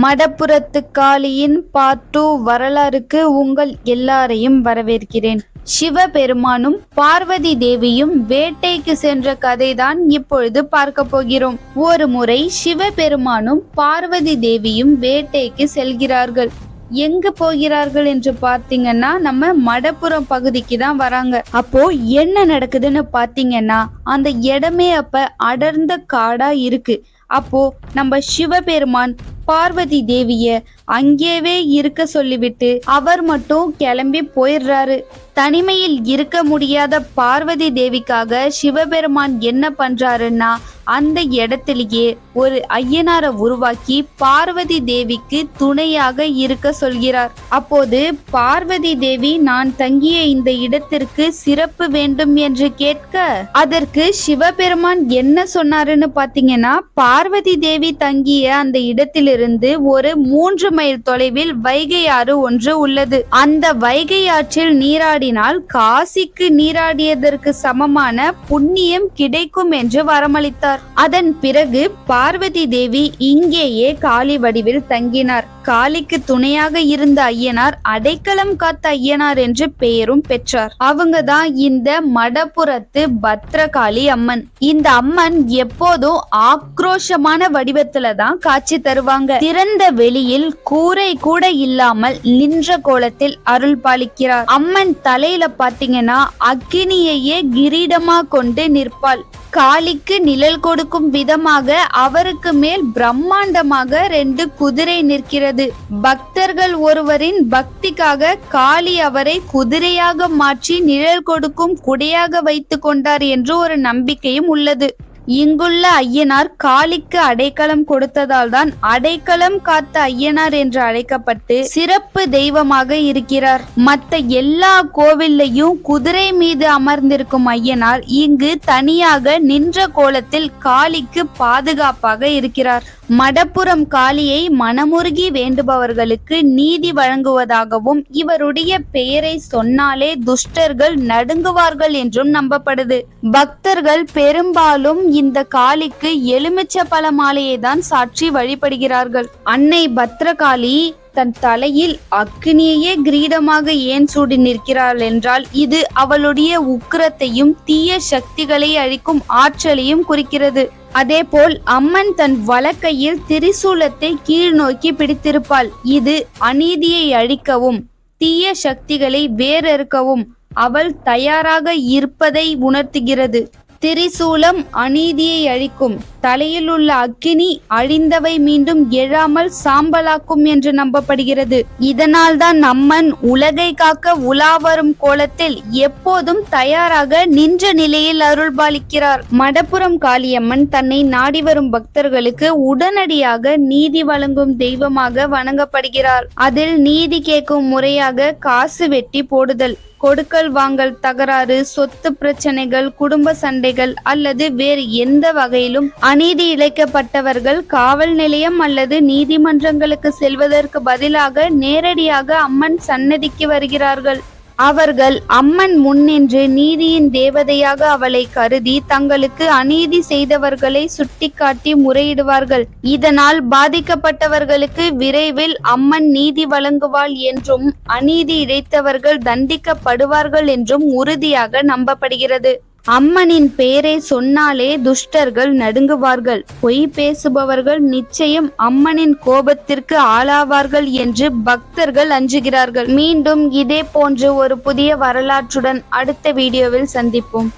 மடப்புறத்து காளியின் part two வரலாறுக்கு உங்கள் எல்லாரையும் வரவேற்கிறேன். சிவபெருமானும் பார்வதி தேவியும் வேட்டைக்கு சென்ற கதைதான் இப்பொழுது பார்க்க போகிறோம். ஒரு முறை சிவபெருமானும் பார்வதி தேவியும் வேட்டைக்கு செல்கிறார்கள். எங்க போகிறார்கள் என்று பாத்தீங்கன்னா நம்ம மடப்புறம் பகுதிக்கு தான் வராங்க. அப்போ என்ன நடக்குதுன்னு பாத்தீங்கன்னா அந்த இடமே அப்ப அடர்ந்த காடா இருக்கு. அப்போ நம்ம சிவபெருமான் பார்வதி தேவிய அங்கேவே இருக்க சொல்லிவிட்டு அவர் மட்டும் கிளம்பி போயிடுறாரு. தனிமையில் இருக்க முடியாத பார்வதி தேவிக்காக சிவபெருமான் என்ன பண்றாருன்னா அந்த இடத்திலேயே ஒரு ஐயனாரை உருவாக்கி பார்வதி தேவிக்கு துணையாக இருக்க சொல்கிறார். அப்போது பார்வதி தேவி நான் தங்கிய இந்த இடத்திற்கு சிறப்பு வேண்டும் என்று கேட்க அதற்கு சிவபெருமான் என்ன சொன்னாருன்னு பாத்தீங்கன்னா பார்வதி தேவி தங்கிய அந்த இடத்திலிருந்து ஒரு மூன்று மைல் தொலைவில் வைகை ஆறு ஒன்று உள்ளது. அந்த வைகை ஆற்றில் நீராடினால் காசிக்கு நீராடியதற்கு சமமான புண்ணியம் கிடைக்கும் என்று வரமளித்தார். அதன் பிறகு பார்வதி தேவி இங்கேயே காளி வடிவில் தங்கினார். காளிக்கு துணையாக இருந்த ஐயனார் அடைக்கலம் காத்த ஐயனார் என்று பெயரும் பெற்றார். அவங்க தான் இந்த மடப்புறத்து பத்ரகாளி அம்மன். இந்த அம்மன் எப்போதும் ஆக்ரோஷமான வடிவத்துல தான் காட்சி தருவாங்க. திறந்த வெளியில் கூரை கூட இல்லாமல் நின்ற கோலத்தில் அருள் பாலிக்கிறார். அம்மன் தலையில பாத்தீங்கன்னா அக்கினியையே கிரீடமா கொண்டு நிற்பாள். காளிக்கு நிழல் கொடுக்கும் விதமாக அவருக்கு மேல் பிரம்மாண்டமாக ரெண்டு குதிரை நிற்கிறது. பக்தர்கள் ஒருவரின் பக்திக்காக காளி அவரை குதிரையாக மாற்றி நிழல் கொடுக்கும் குடையாக வைத்து கொண்டார் என்று ஒரு நம்பிக்கையும் உள்ளது. இங்குள்ள ஐயனார் காளிக்கு அடைக்கலம் கொடுத்ததால் தான் அடைக்கலம் காத்த ஐயனார் என்று அழைக்கப்பட்டு சிறப்பு தெய்வமாக இருக்கிறார். மற்ற எல்லா கோவில்லையும் குதிரை மீது அமர்ந்திருக்கும் ஐயனார் இங்கு தனியாக நின்ற கோலத்தில் காளிக்கு பாதுகாப்பாக இருக்கிறார். மடப்புறம் காளியை மனமுருகி வேண்டுபவர்களுக்கு நீதி வழங்குவதாகவும் இவருடைய பெயரை சொன்னாலே துஷ்டர்கள் நடுங்குவார்கள் என்றும் நம்பப்படுது. பக்தர்கள் பெரும்பாலும் இந்த காளிக்கு எலுமிச்ச பழ மாலையை தான் சாற்றி வழிபடுகிறார்கள். அன்னை பத்ரகாளி தன் தலையில் அக்னியையே கிரீடமாக ஏன் சூடி நிற்கிறாள் என்றால் இது அவளுடைய உக்கிரத்தையும் தீய சக்திகளை அழிக்கும் ஆற்றலையும் குறிக்கிறது. அதேபோல் அம்மன் தன் வலக்கையில் திரிசூலத்தை கீழ் நோக்கி பிடித்திருப்பாள். இது அநீதியை அழிக்கவும் தீய சக்திகளை வேறறுக்கவும் அவள் தயாராக இருப்பதை உணர்த்துகிறது. திரிசூலம் அநீதியை அழிக்கும். தலையில் உள்ள அக்கினி அழிந்தவை மீண்டும் எழாமல் சாம்பலாக்கும் என்று நம்பப்படுகிறது. இதனால் தான் நம்மன் உலகை காக்க உலா வரும் கோலத்தில் எப்போதும் தயாராக நின்ற நிலையில் அருள்பாலிக்கிறார் மடப்புறம் காளியம்மன் தன்னை நாடி வரும் பக்தர்களுக்கு உடனடியாக நீதி வழங்கும் தெய்வமாக வணங்கப்படுகிறார். அதில் நீதி கேட்கும் முறையாக காசு வெட்டி போடுதல். கொடுக்கல் வாங்கல் தகராறு சொத்து பிரச்சனைகள் குடும்ப சண்டைகள் அல்லது வேறு எந்த வகையிலும் அநீதி இழைக்கப்பட்டவர்கள் காவல் நிலையம் அல்லது நீதிமன்றங்களுக்கு செல்வதற்கு பதிலாக நேரடியாக அம்மன் சன்னதிக்கு வருகிறார்கள். அவர்கள் அம்மன் முன்னின்று நீதியின் தேவதையாக அவளை கருதி தங்களுக்கு அநீதி செய்தவர்களை சுட்டிக்காட்டி முறையிடுவார்கள். இதனால் பாதிக்கப்பட்டவர்களுக்கு விரைவில் அம்மன் நீதி வழங்குவாள் என்றும் அநீதி இழைத்தவர்கள் தண்டிக்கப்படுவார்கள் என்றும் உறுதியாக நம்பப்படுகிறது. அம்மனின் பெயரை சொன்னாலே துஷ்டர்கள் நடுங்குவார்கள். பொய் பேசுபவர்கள் நிச்சயம் அம்மனின் கோபத்திற்கு ஆளாவார்கள் என்று பக்தர்கள் அஞ்சுகிறார்கள். மீண்டும் இதே போன்ற ஒரு புதிய வரலாற்றுடன் அடுத்த வீடியோவில் சந்திப்போம்.